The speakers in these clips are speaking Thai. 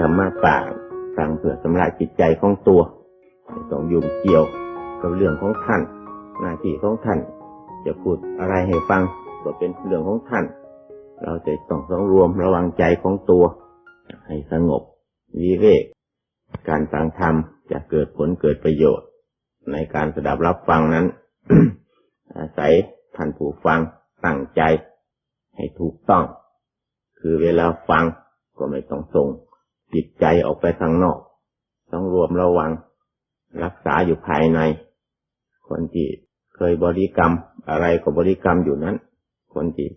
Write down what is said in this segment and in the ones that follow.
ธรรมะป่าฟังเพื่อสำราญจิตใจของตัวไม่ต้องยุ่งเกี่ยวกับเรื่องของท่าน หน้าที่ของท่าน จะพูดอะไรให้ฟังก็เป็นเรื่องของท่าน เราจะต้องสำรวมระวังใจของตัว ให้สงบวิเวกการฟังธรรมจะเกิดผลเกิดประโยชน์ ในการสดับรับฟังนั้น อาศัยท่านผู้ฟังตั้งใจ ให้ถูกต้อง คือเวลาฟังก็ไม่ต้องส่ง จิตใจออกไปข้างนอก ต้องรวมระวัง รักษาอยู่ภายใน คนที่เคยบริกรรม อะไรก็บริกรรมอยู่นั้น คนที่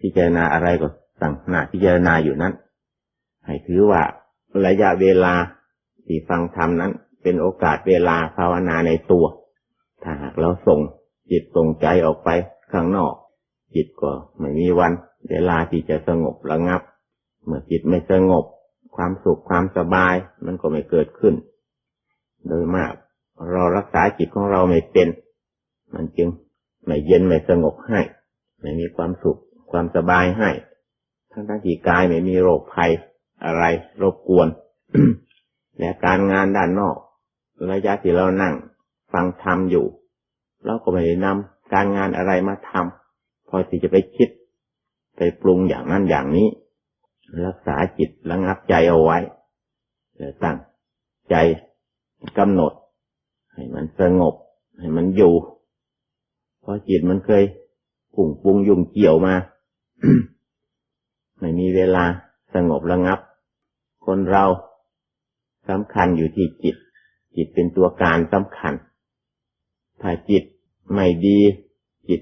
พิจารณาอะไรก็สั่งหน้าพิจารณาอยู่นั้น ให้ถือว่าระยะเวลาที่ฟังธรรมนั้น เป็นโอกาสเวลาภาวนาในตัว ถ้าหากเราส่งจิตส่งใจออกไปข้างนอก จิตก็ไม่มีวัน เวลาที่จะสงบระงับ เมื่อจิตไม่สงบ ความสุขความสบายมันก็ไม่เกิดขึ้น โดยมาก เรารักษาจิตของเราไม่เป็น มันจึงไม่เย็นไม่สงบให้ ไม่มีความสุขความสบายให้ ทั้งทั้งที่กายไม่มีโรคภัยอะไรรบกวน และการงานด้านนอก ระยะที่เรานั่งฟังธรรมอยู่เราก็ไม่ได้นำการงานอะไรมาทำพอที่จะไปคิด ไปปรุงอย่างนั้นอย่างนี้ รักษาจิตระงับใจเอาไว้แล้วตั้งใจกำหนด ให้มันสงบ ให้มันอยู่ เพราะจิตมันเคยปุ่งปรุงยุ่งเกี่ยวมา ไม่มีเวลาสงบระงับ คนเราสำคัญอยู่ที่จิต จิตเป็นตัวการสำคัญ ถ้าจิตไม่ดี จิต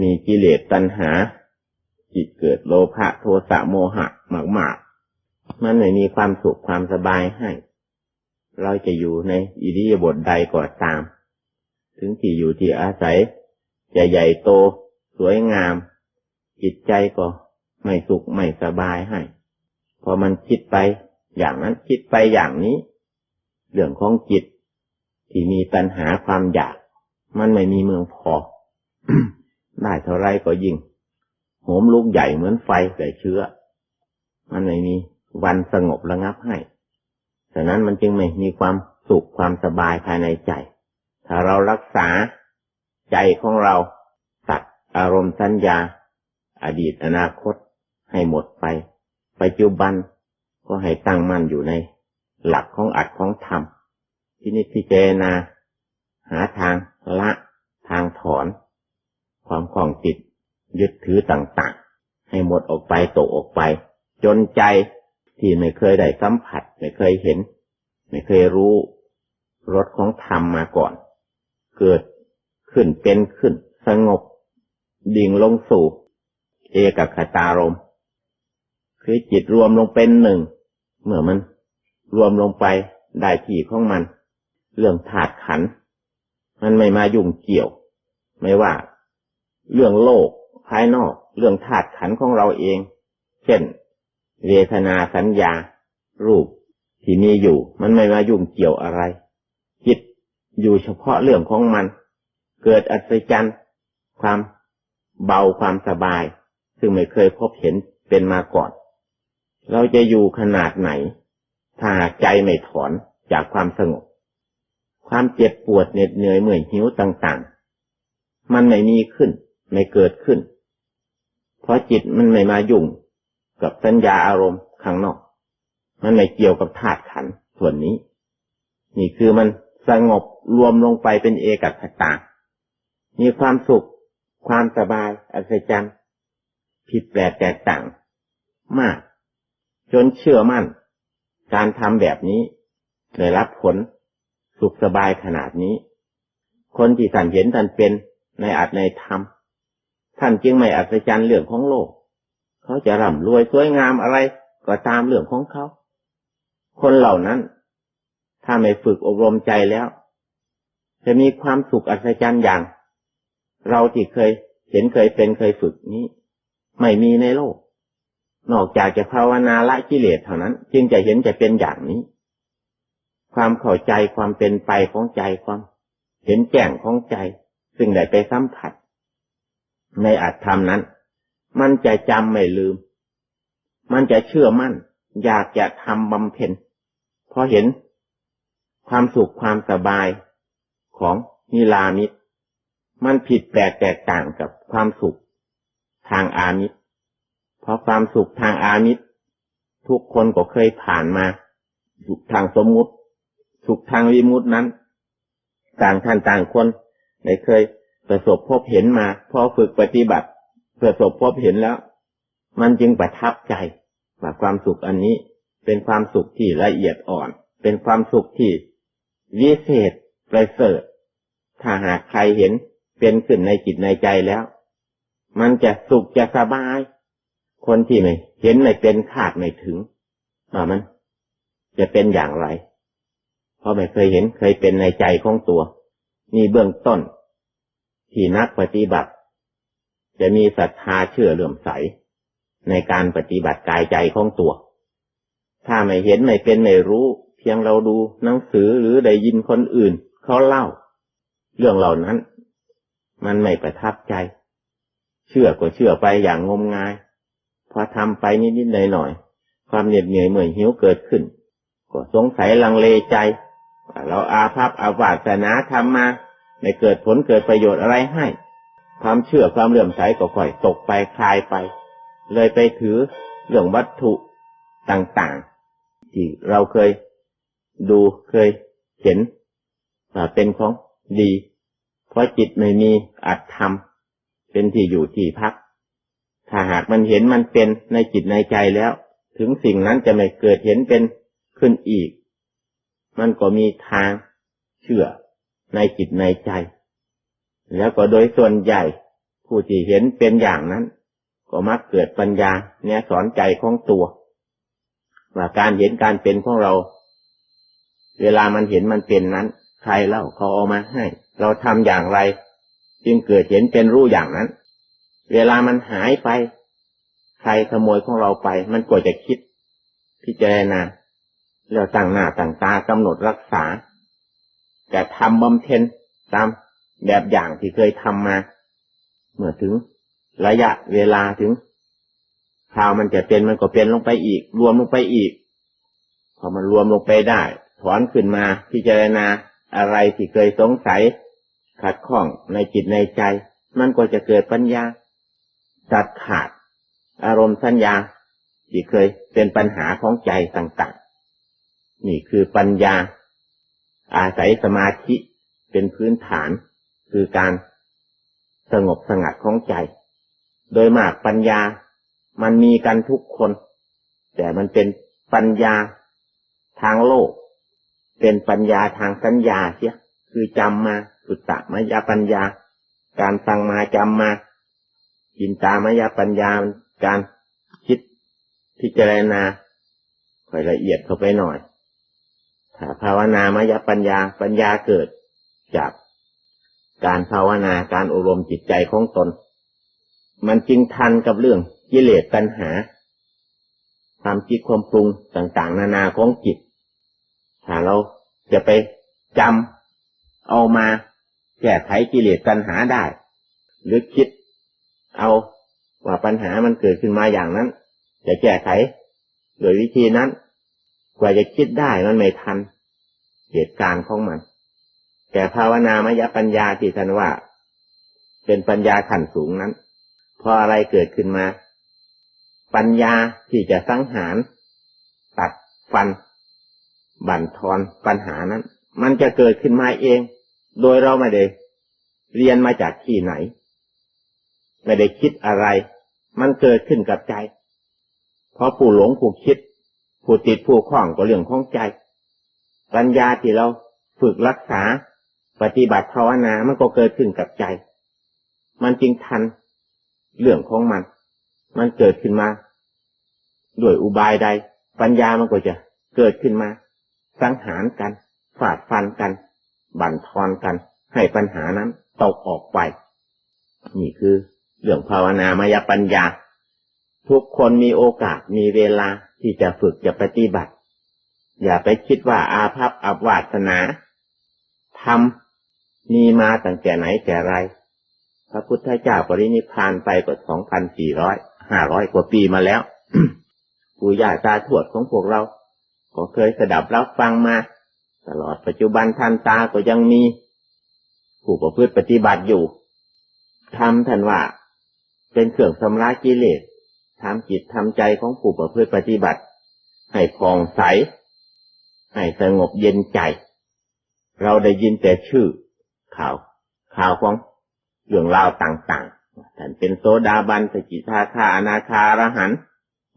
มีกิเลสตัณหา จิตเกิดโลภะโทสะโมหะมากๆม,มันไม่มีความสุขความสบายให้ เราจะอยู่ในอิริยาบถใดก็ตาม ถึงที่อยู่ที่อาศัย จะใหญ่โต สวยงาม จิตใจก็ไม่สุขไม่สบายให้ พอมันคิดไป อย่างนั้นคิดไปอย่างนี้ เรื่องของจิต ที่มีตัณหาความอยาก มันไม่มีเมืองพอ ได้เท่าไรก็ยิ่ง มลุกใหญ่เหมือนไฟใส่เชื้อ มันไม่มีวันสงบระงับให้ฉะนั้นมันจึงไม่มีความสุขความสบายภายในใจ ถ้าเรารักษาใจของเราตัดอารมณ์สัญญา อดีตอนาคตให้หมดไป ปัจจุบันก็ให้ตั้งมั่นอยู่ใน หลักของอัดของธรรมที่นิพพิจารณาหาทางละ ทางถอน ความคล่องจิต ยึดถือต่างๆ ให้หมดออกไปตกออกไป จนใจที่ไม่เคยได้สัมผัส ไม่เคยเห็น ไม่เคยรู้รสของธรรมมาก่อน เกิดขึ้นเป็นขึ้น สงบ ดิ่งลงสู่ เอกคตารมคือจิตรวมลงเป็นหนึ่ง เมื่อมัน รวมลงไปได้ที่ของมัน เรื่องธาตุขัน มันไม่มายุ่งเกี่ยว ไม่ว่า เรื่องโลก ภายนอกเรื่องธาตุขันของเราเอง เช่น เวทนาสัญญา รูปที่มีอยู่ มันไม่มายุ่งเกี่ยวอะไร จิตอยู่เฉพาะเรื่องของมัน เกิดอัศจรรย์ความเบาความสบาย ซึ่งไม่เคยพบเห็นเป็นมาก่อน เราจะอยู่ขนาดไหน ถ้าใจไม่ถอนจากความสงบ ความเจ็บปวดเหน็ดเหนื่อยเมื่อยหิวต่างๆ มันไม่มีขึ้น ไม่เกิดขึ้น เพราะจิตมันไม่มายุ่งกับสัญญาอารมณ์ข้างนอก มันไม่เกี่ยวกับธาตุขันส่วนนี้ นี่คือมันสงบรวมลงไปเป็นเอกคตา มีความสุข ความสบาย อัศจรรย์ผิดแปลกแตกต่าง มาก จนเชื่อมั่น การทำแบบนี้ได้รับผล สุขสบายขนาดนี้ คนที่ท่านเห็นท่านเป็นในอัตในธรรม ท่านจึงไม่อัศจรรย์เรื่องของโลก เขาจะร่ำรวยสวยงามอะไรก็ตามเรื่องของเขา คนเหล่านั้น ถ้าไม่ฝึกอบรมใจแล้ว จะมีความสุขอัศจรรย์อย่าง เราที่เคยเห็นเคยเป็นเคยฝึกนี้ ไม่มีในโลก นอกจากจะภาวนาละกิเลสเท่านั้น จึงจะเห็นจะเป็นอย่างนี้ ความเข้าใจความเป็นไปของใจความ เห็นแจ้งของใจ ซึ่งได้ไปสัมผัส ในอัตธรรมนั้น มันจะจำไม่ลืม มันจะเชื่อมั่น อยากจะทำบำเพ็ญพราะเห็นความสุขความสบายของนิรามิตมันผิดแปลกแตกต่างกับความสุขทางอามิตรเพราะความสุขทางอามิตรทุกคนก็เคยผ่านมาสุขทางสมมุติ สุขทางวิมุตินั้น ต่างท่านต่างคนได้เคย ประสบพบเห็นมา พอฝึกปฏิบัติ ประสบพบเห็นแล้ว มันจึงประทับใจว่าความสุขอันนี้เป็นความสุขที่ละเอียดอ่อน เป็นความสุขที่วิเศษประเสริฐถ้าหากใครเห็นเป็นขึ้นในจิตในใจแล้ว มันจะสุขจะสบาย คนที่ไม่เห็นไม่เป็นคาดไม่ถึงว่ามัน จะเป็นอย่างไร เพราะไม่เคยเห็นเคยเป็นในใจของตัว นี่เบื้องต้น ที่นักปฏิบัติ จะมีศรัทธาเชื่อเลื่อมใส ในการปฏิบัติกายใจของตัว ถ้าไม่เห็นไม่เป็นไม่รู้ เพียงเราดูหนังสือหรือได้ยินคนอื่นเขาเล่า เรื่องเหล่านั้น มันไม่ประทับใจ เชื่อก็เชื่อไปอย่างงมงายพอทำไปนิดๆหน่อยๆความเหน็ดเหนื่อยเหมื่อยหิวเกิดขึ้น ก็สงสัยลังเลใจเราอาภัพอาวาสนาทำมา ไม่เกิดผลเกิดประโยชน์อะไรให้ ความเชื่อความเลื่อมใสก็ค่อยตกไปคลายไป เลยไปถือเรื่องวัตถุต่างๆ ที่เราเคยดูเคยเห็นว่าเป็นของดี เพราะจิตไม่มีอัตธรรม เป็นที่อยู่ที่พัก ถ้าหากมันเห็นมันเป็นในจิตในใจแล้ว ถึงสิ่งนั้นจะไม่เกิดเห็นเป็นขึ้นอีก มันก็มีทางเชื่อ ในจิตในใจ แล้วก็โดยส่วนใหญ่ผู้ที่เห็นเป็นอย่างนั้น ก็มักเกิดปัญญาเนี่ยสอนใจของตัวว่าการเห็นการเป็นของเรา เวลามันเห็นมันเป็นนั้น ใครเล่าเขาเอามาให้ เราทำอย่างไร จึงเกิดเห็นเป็นรู้อย่างนั้น เวลามันหายไป ใครขโมยของเราไป มันก็จะคิด พิจารณาแล้วตั้งหน้าตั้งตากำหนดรักษา จะทำบำเพ็ญตามแบบอย่างที่เคยทำมา เมื่อถึงระยะเวลาถึงข่าวมันจะเป็นมันก็เป็นลงไปอีก รวมลงไปอีก พอมันรวมลงไปได้ ถอนขึ้นมาพิจารณาอะไรที่เคยสงสัย ขัดข้องในจิตในใจ มันก็จะเกิดปัญญาตัดขาด อารมณ์สัญญา ที่เคยเป็นปัญหาของใจต่างๆ นี่คือปัญญา อาศัยสมาธิเป็นพื้นฐาน คือการสงบสงัดของใจ โดยมากปัญญามันมีกันทุกคน แต่มันเป็นปัญญาทางโลก เป็นปัญญาทางสัญญาเสียคือจำมาสุตตมยปัญญา การฟังมาจำมาจินตามยปัญญาการคิดพิจารณาค่อยละเอียดเข้าไปหน่อย ภาวนามยปัญญาปัญญาเกิดจากการภาวนาการอบรมจิตใจของตน มันจึงทันกับเรื่องกิเลสตัณหาความคิดความปรุงต่างๆ นานาของจิตถ้าเราจะไปจำเอามาแก้ไขกิเลสตัณหาได้ หรือคิดเอาว่าปัญหามันเกิดขึ้นมาอย่างนั้น จะแก้ไขโดยวิธีนั้น กว่าจะคิดได้มันไม่ทันเหตุการณ์ของมัน แต่ภาวนามยปัญญาที่ท่านว่า เป็นปัญญาขั้นสูงนั้น พออะไรเกิดขึ้นมา ปัญญาที่จะสังหาร ตัดฟัน บั่นทอนปัญหานั้น มันจะเกิดขึ้นมาเอง โดยเราไม่ได้เรียนมาจากที่ไหน ไม่ได้คิดอะไร มันเกิดขึ้นกับใจ เพราะผู้หลงผู้คิด ผู้ติดผู้คล้องก็เรื่องของใจ ปัญญาที่เราฝึกรักษา ปฏิบัติภาวนามันก็เกิดขึ้นกับใจ มันจึงทันเรื่องของมัน มันเกิดขึ้นมา ด้วยอุบายใด ปัญญามันก็จะเกิดขึ้นมา สังหารกันฝาดฟันกัน บั่นทอนกัน ให้ปัญหานั้นตกออกไป นี่คือเรื่องภาวนามายปัญญา ทุกคนมีโอกาสมีเวลาที่จะฝึกจะปฏิบัติ อย่าไปคิดว่าอาภัพอับวาสนาทำมีมาตั้งแต่ไหนแต่ไร พระพุทธเจ้าปรินิพานไปกว่าสองพันสี่ร้อยห้าร้อยกว่าปีมาแล้วปู่ย่าตาทวดของพวกเราก็เคยสดับรับฟังมา ตลอดปัจจุบันทันตาก็ยังมี ผู้ประพฤติปฏิบัติอยู่ทำทันว่า เป็นเครื่องสำระกิเลส ทำจิตทำใจของผู้ประพฤติปฏิบัติ ให้ผ่องใส ให้สงบเย็นใจ เราได้ยินแต่ชื่อ ข่าว ข่าวของเรื่องราวต่างๆ ท่านเป็นโซดาบันสกิทาคาอนาคารหัน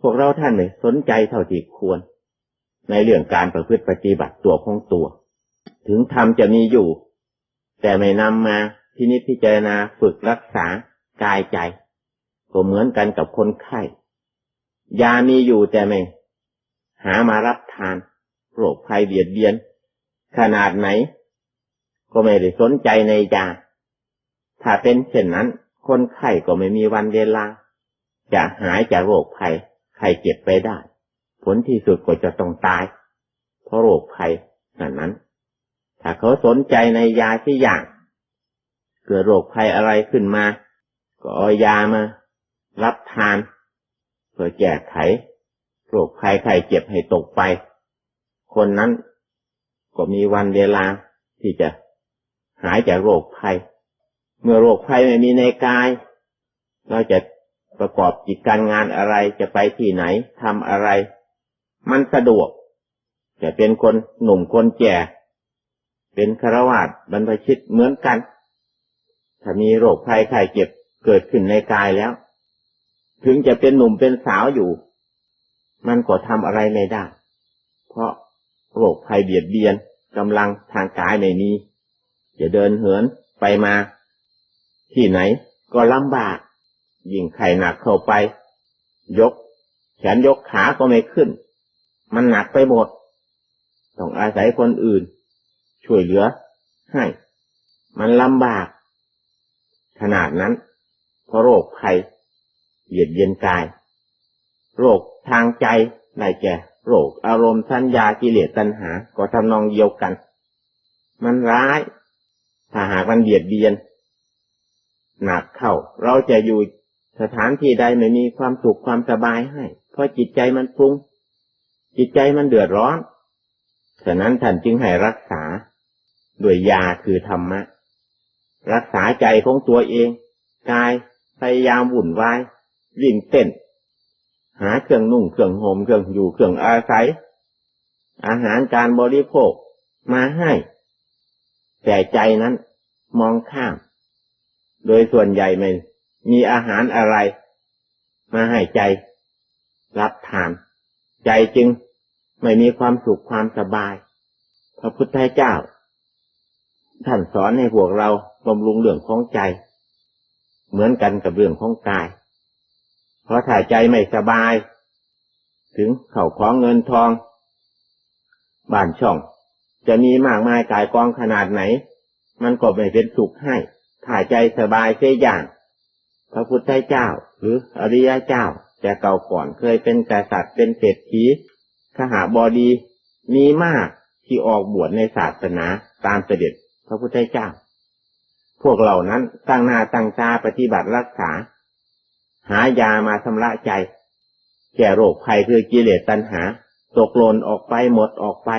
พวกเราท่านไม่สนใจเท่าที่ควร ในเรื่องการประพฤติปฏิบัติตัวของตัว ถึงธรรมจะมีอยู่ แต่ไม่นำมาพินิจพิจารณาฝึกรักษากายใจ ก็เหมือนกันกับคนไข้ ยามีอยู่แต่ไม่ หามารับทานโรคภัยเบียดเบียน ขนาดไหน ก็ไม่ได้สนใจในยา ถ้าเป็นเช่นนั้น คนไข้ก็ไม่มีวันเวลา จะหายจากโรคภัยไข้เจ็บไปได้ ผลที่สุดก็จะต้องตาย เพราะโรคภัยนั้นนั้น ถ้าเขาสนใจในยาที่อย่าง เกิดโรคภัยอะไรขึ้นมา ก็เอายามา รับทาน เพื่อแก้ไขโรคภัยไข้เจ็บให้ตกไป คนนั้นก็มีวันเวลาที่จะหายจากโรคภัย เมื่อโรคภัยไม่มีในกาย เราจะประกอบกิจการงานอะไรจะไปที่ไหนทำอะไร มันสะดวก จะเป็นคนหนุ่มคนแก่ เป็นคารวาสบรรพชิตเหมือนกัน ถ้ามีโรคภัยไข้เจ็บเกิดขึ้นในกายแล้ว ถึงจะเป็นหนุ่มเป็นสาวอยู่ มันก็ทำอะไรไม่ได้ เพราะโรคภัยเบียดเบียนกำลังทางกายไม่มีจะเดินเหินไปมา ที่ไหนก็ลำบาก ยิ่งไข้หนักเข้าไป ยก แขนยกขาก็ไม่ขึ้น มันหนักไปหมด ต้องอาศัยคนอื่น ช่วยเหลือ ให้ มันลำบาก ขนาดนั้นเพราะโรคภัย เบียดเบียนกาย โรคทางใจได้แก่ โรคอารมณ์สัญญากิเลสตัณหา ก็ทำนองเดียวกัน มันร้าย ถ้าหากมันเบียดเบียนหนักเข้า เราจะอยู่สถานที่ใดไม่มีความสุขความสบายให้ เพราะจิตใจมันปรุง จิตใจมันเดือดร้อน ฉะนั้นท่านจึงให้รักษาด้วยยาคือธรรมะ รักษาใจของตัวเอง กายพยายามวุ่นวาย วิ่งเต้น หาเครื่องนุ่งเครื่องห่มเครื่องอยู่เครื่องอาศัย อาหารการบริโภคมาให้ แต่ใจนั้นมองข้าม โดยส่วนใหญ่ไม่มีอาหารอะไร มาให้ใจ รับทาน ใจจึงไม่มีความสุขความสบาย พระพุทธเจ้า ท่านสอนให้พวกเราบำรุงเรื่องของใจ เหมือนกันกับเรื่องของกาย เพราะถ้าใจไม่สบาย ถึงเข่าของเงินทองบ้านช่อง จะมีมากมายกายกองขนาดไหน มันก็ไม่เป็นสุขให้ถ้าใจสบายเสียอย่าง พระพุทธเจ้า หรืออริยเจ้า แต่เก่าก่อนเคยเป็นกษัตริย์เป็นเศรษฐีขหาบดีมีมากที่ออกบวชในศาสนาตามเสด็จพระพุทธเจ้า พวกเหล่านั้นตั้งหน้าตั้งตาปฏิบัติรักษา หายามาชำระใจ แก่โรคภัยคือกิเลสตัณหา ตกหล่นออกไปหมดออกไป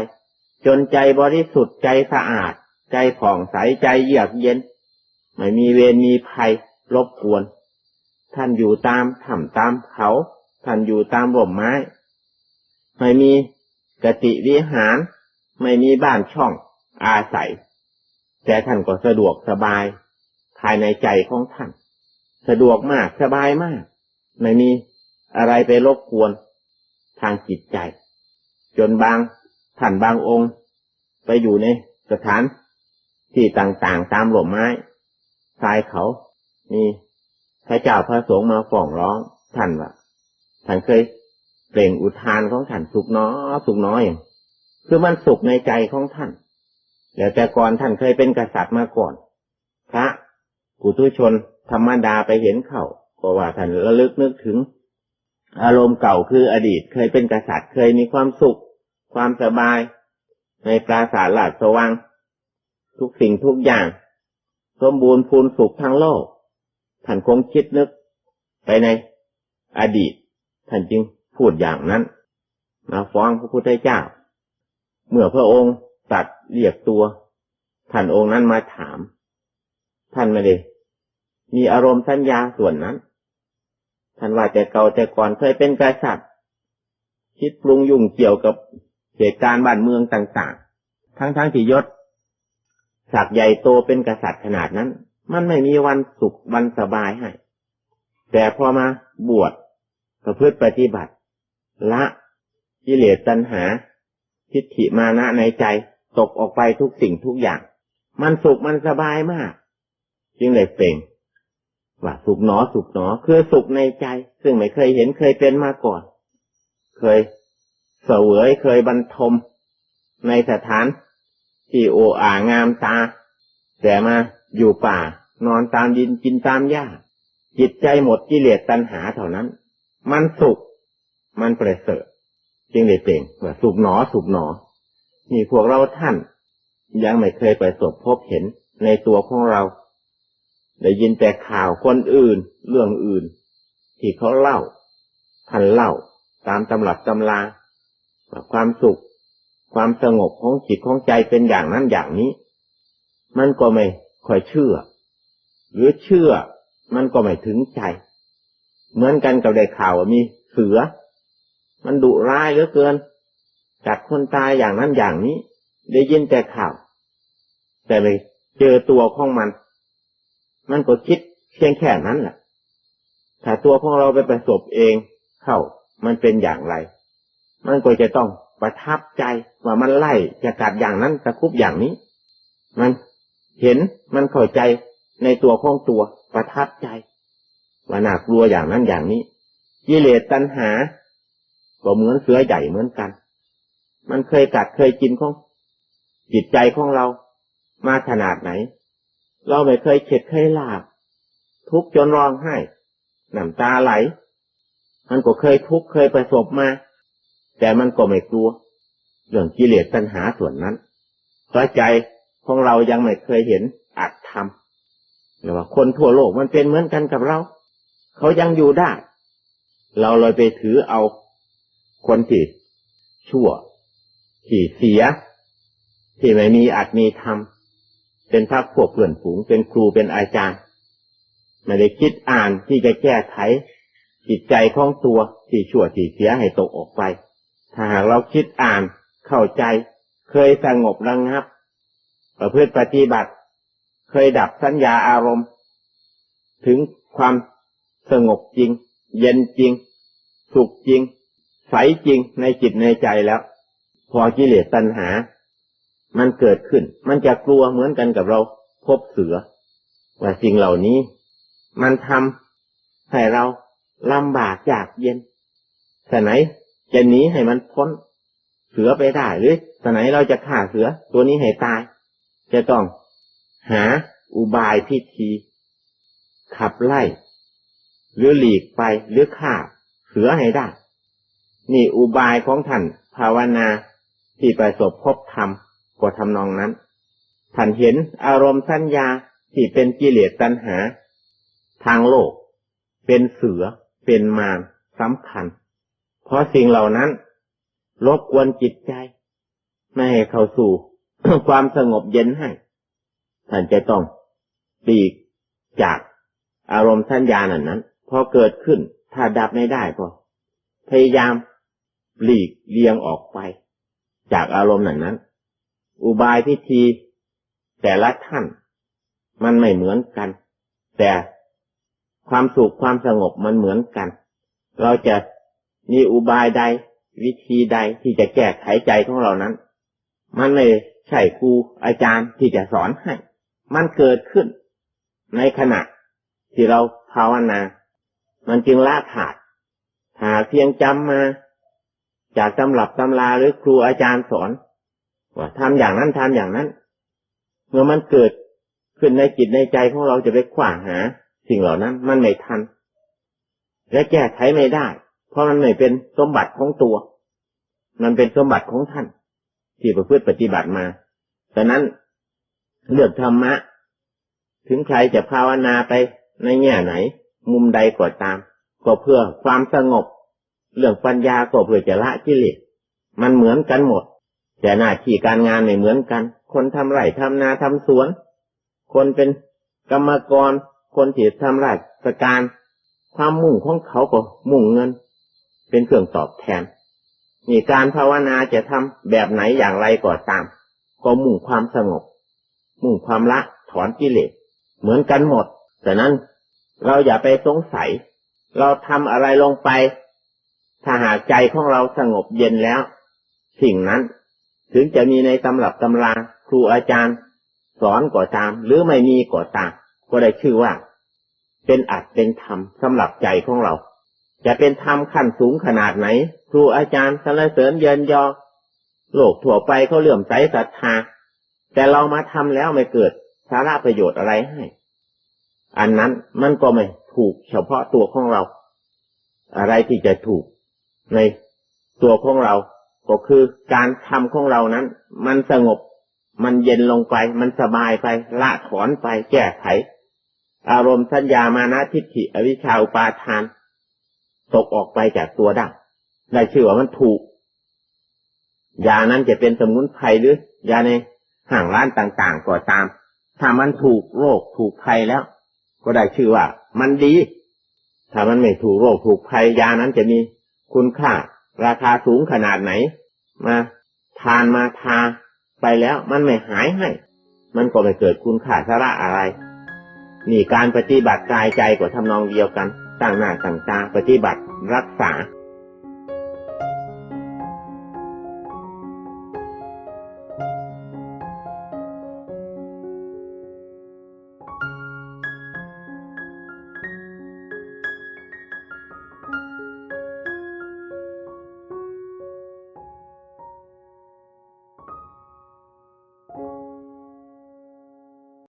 จนใจบริสุทธิ์ใจสะอาด ใจผ่องใสใจเยือกเย็น ไม่มีเวรมีภัยรบกวน ท่านอยู่ตามถ้ำตามเขา ท่านอยู่ตามร่มไม้ ไม่มีกติวิหาร ไม่มีบ้านช่องอาศัย แต่ท่านก็สะดวกสบาย ภายในใจของท่าน สะดวกมากสบายมาก ไม่มีอะไรไปรบกวนทางจิตใจ จนบางท่านบางองค์ ไปอยู่ในสถานที่ต่างๆตามหล่มไม้ทรายเขา มีพระเจ้าพระสงฆ์มาฟ้องร้องท่านว่าท่านเคยเปล่งอุทานของท่านสุกน้อสุกน้อยอย่างคือมันสุขในใจของท่าน แล้วแต่ก่อนท่านเคยเป็นกษัตริย์มาก่อน พระ ปุถุชนธรรมดาไปเห็นเขาก็ว่าท่านระลึกนึกถึง อารมณ์เก่าคืออดีตเคยเป็นกษัตริย์เคยมีความสุข ความสบาย ในปราสาทหลาดสว่างทุกสิ่งทุกอย่าง สมบูรณ์พูนสุขทั้งโลก ท่านคงคิดนึก ไปในอดีต ท่านจึงพูดอย่างนั้น มาฟ้องพระพุทธเจ้า เมื่อพระองค์ตัดเรียกตัว ท่านองค์นั้นมาถาม ท่านไม่ได้มีอารมณ์สัญญาส่วนนั้น ท่านว่าแต่เก่าแต่ก่อนเคยเป็นกษัตริย์ คิดปรุงยุ่งเกี่ยวกับเหตุการณ์บ้านเมืองต่างๆ ทั้งๆที่ยศศักดิ์ใหญ่โตเป็นกษัตริย์ขนาดนั้น มันไม่มีวันสุขวันสบายให้ แต่พอมาบวชประพฤติปฏิบัติ ละกิเลสตัณหา ทิฏฐิมานะในใจตกออกไปทุกสิ่งทุกอย่าง มันสุขมันสบายมาก จึงเลยเป่งว่าสุขหนอสุขหนอคือสุขในใจ ซึ่งไม่เคยเห็นเคยเป็นมาก่อน เคยเสวยเคยบรรทม ในสถาน ที่โออ่างามตา แต่มาอยู่ป่า นอนตามดินกินตามหญ้า จิตใจหมดกิเลสตัณหาเท่านั้น มันสุข มันประเสริฐจึงได้เป่งว่าสุขหนอสุขหนอ นี่พวกเราท่าน ยังไม่เคยไปสบพบเห็นในตัวของเรา ได้ยินแต่ข่าวคนอื่น เรื่องอื่น ที่เขาเล่าท่านเล่าตามตำรับตำราความสุข ความสงบของจิตของใจเป็นอย่างนั้นอย่างนี้ มันก็ไม่ค่อยเชื่อ หรือเชื่อมันก็ไม่ถึงใจ เหมือนกันกับได้ข่าวว่ามีเสือ มันดุร้ายเหลือเกินกัดคนตายอย่างนั้นอย่างนี้ ได้ยินแต่ข่าว แต่ไปเจอตัวของมัน มันก็คิดเพียงแค่นั้นแหละถ้าตัวของเราไปประสบเองเข้า มันเป็นอย่างไร มันก็จะต้องประทับใจว่ามันไล่จะกัดอย่างนั้นจะคุบอย่างนี้ มันเห็นมันเข้าใจในตัวของตัวประทับใจว่าน่ากลัวอย่างนั้นอย่างนี้กิเลสตัณหาก็เหมือนเสือใหญ่เหมือนกัน มันเคยกัดเคยกินของจิตใจของเรามาขนาดไหน เราไม่เคยเข็ดเคยลาบทุกจนร้องไห้น้ำตาไหล มันก็เคยทุกข์เคยประสบมา แต่มันก็ไม่กลัวเรื่องกิเลสตัณหาส่วนนั้นเพราะใจของเรายังไม่เคยเห็นอัตธรรมหรือว่าคนทั่วโลกมันเป็นเหมือนกันกับเรา เขายังอยู่ได้ เราเลยไปถือเอา คนที่ชั่ว ที่เสีย ที่ไม่มีอัตมีธรรม เป็นพักพวกเพื่อนฝูง เป็นครูเป็นอาจารย์ไม่ได้คิดอ่านที่จะแก้ไขจิตใจของตัวที่ชั่วที่เสียให้ตกออกไป ถ้าหากเราคิดอ่านเข้าใจ เคยสงบระงับ ประพฤติปฏิบัติ เคยดับสัญญาอารมณ์ ถึงความสงบจริง เย็นจริง สุขจริง ใสจริงในจิตในใจแล้ว พอกิเลสตัณหา มันเกิดขึ้น มันจะกลัวเหมือนกันกับเราพบเสือ ว่าสิ่งเหล่านี้ มันทำให้เราลำบากยากเย็นแต่ไหนจะหนีให้มันพ้นเสือไปได้หรือแต่ไหนเราจะฆ่าเสือตัวนี้ให้ตาย จะต้องหาอุบายพิธี ขับไล่ หรือหลีกไปหรือฆ่าเสือให้ได้ นี่อุบายของท่านภาวนาที่ประสบพบธรรม กว่าทำนองนั้นท่านเห็นอารมณ์สัญญาที่เป็นกิเลสตัณหา ทางโลก เป็นเสือ เป็นมารสำคัญ เพราะสิ่งเหล่านั้นรบกวนจิตใจ ไม่ให้เข้าสู่ ความสงบเย็นให้ ท่านจะต้องปลีกจากอารมณ์สัญญานั้นนั้น พอเกิดขึ้น ถ้าดับไม่ได้ก็พยายามหลีกเลียงออกไป จากอารมณ์นั้นนั้น อุบายพิธี แต่ละท่าน มันไม่เหมือนกัน แต่ความสุขความสงบมันเหมือนกัน เราจะมีอุบายใด วิธีใดที่จะแก้ไขใจของเรานั้น มันไม่ใช่ครูอาจารย์ที่จะสอนให้ มันเกิดขึ้น ในขณะที่เราภาวนา มันจึงละขาด หาเพียงจำมา จากตำรับตำราหรือครูอาจารย์สอน ว่าทำอย่างนั้นทำอย่างนั้น เมื่อมันเกิดขึ้นในจิตในใจของเราจะไปขว้าหา สิ่งเหล่านั้น มันไม่ทัน และแก้ไขไม่ได้ เพราะมันไม่เป็นสมบัติของตัว มันเป็นสมบัติของท่าน ที่ประพฤติปฏิบัติมาดังนั้นเลือกธรรมะ ถึงใครจะภาวนาไปในแง่ไหน มุมใดก็ตาม ก็เพื่อความสงบ เรื่องปัญญาก็เพื่อจะละกิเลสมันเหมือนกันหมด แต่หน้าที่การงานไม่เหมือนกัน คนทำไร่ทำนาทำสวน คนเป็นกรรมกร คนที่ทำราชการ ความมุ่งของเขาก็มุ่งเงิน เป็นเครื่องตอบแทนนี่การภาวนาจะทำแบบไหนอย่างไรก็ตาม ก็มุ่งความสงบ มุ่งความละถอนกิเลสเหมือนกันหมดแต่นั้นเราอย่าไปสงสัย เราทำอะไรลงไป ถ้าหากใจของเราสงบเย็นแล้ว สิ่งนั้น ถึงจะมีในตำรับตำราครูอาจารย์ สอนก็ตาม หรือไม่มีก็ตาม ก็ได้ชื่อว่า เป็นอัดเป็นธรรมสำหรับใจของเรา จะเป็นธรรมขั้นสูงขนาดไหน ครูอาจารย์สรรเสริญเยินยอโลกทั่วไปเขาเลื่อมใสศรัทธา แต่เรามาทำแล้วไม่เกิดสาระประโยชน์อะไรให้ อันนั้นมันก็ไม่ถูกเฉพาะตัวของเรา อะไรที่จะถูกในตัวของเรา ก็คือการทำของเรานั้น มันสงบ มันเย็นลงไป มันสบายไป ละถอนไป แก้ไข อารมณ์สัญญามานะทิฏฐิอวิชชาอุปาทาน ตกออกไปจากตัวได้ได้ชื่อว่ามันถูกยานั้นจะเป็นสมุนไพรหรือยาในห้างร้านต่างๆก็ตาม ถ้ามันถูกโรคถูกภัยแล้ว ก็ได้ชื่อว่า มันดี ถ้ามันไม่ถูกโรคถูกภัยยานั้นจะมีคุณค่า ราคาสูงขนาดไหน มาทานมาทาไปแล้วมันไม่หายให้ มันก็ไม่เกิดคุณค่าสาระอะไร นี่การปฏิบัติกายใจก็ทำนองเดียวกัน ต่างหน้าต่างตาปฏิบัติรักษา